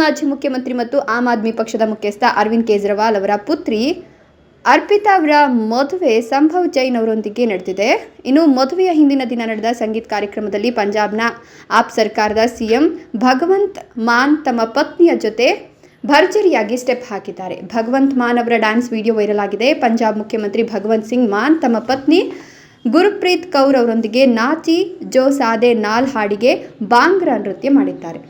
ಮಾಜಿ ಮುಖ್ಯಮಂತ್ರಿ ಮತ್ತು ಆಮ್ ಆದ್ಮಿ ಪಕ್ಷದ ಮುಖ್ಯಸ್ಥ ಅರವಿಂದ್ ಕೇಜ್ರಿವಾಲ್ ಅವರ ಪುತ್ರಿ ಅರ್ಪಿತಾ ಅವರ ಮದುವೆ ಸಂಭವ್ ಜೈನ್ ಅವರೊಂದಿಗೆ ನಡೆದಿದೆ. ಇನ್ನು ಮದುವೆಯ ಹಿಂದಿನ ದಿನ ನಡೆದ ಸಂಗೀತ ಕಾರ್ಯಕ್ರಮದಲ್ಲಿ ಪಂಜಾಬ್ನ ಆಪ್ ಸರ್ಕಾರದ ಸಿಎಂ ಭಗವಂತ್ ಮಾನ್ ತಮ್ಮ ಪತ್ನಿಯ ಜೊತೆ ಭರ್ಜರಿಯಾಗಿ ಸ್ಟೆಪ್ ಹಾಕಿದ್ದಾರೆ. ಭಗವಂತ್ ಮಾನ್ ಅವರ ಡ್ಯಾನ್ಸ್ ವಿಡಿಯೋ ವೈರಲ್ ಆಗಿದೆ. ಪಂಜಾಬ್ ಮುಖ್ಯಮಂತ್ರಿ ಭಗವಂತ್ ಸಿಂಗ್ ಮಾನ್ ತಮ್ಮ ಪತ್ನಿ ಗುರುಪ್ರೀತ್ ಕೌರ್ ಅವರೊಂದಿಗೆ ನಾಚಿ ಜೋ ಸಾದೆ ನಾಲ್ ಹಾಡಿಗೆ ಬಾಂಗ್ರಾ ನೃತ್ಯ ಮಾಡಿದ್ದಾರೆ.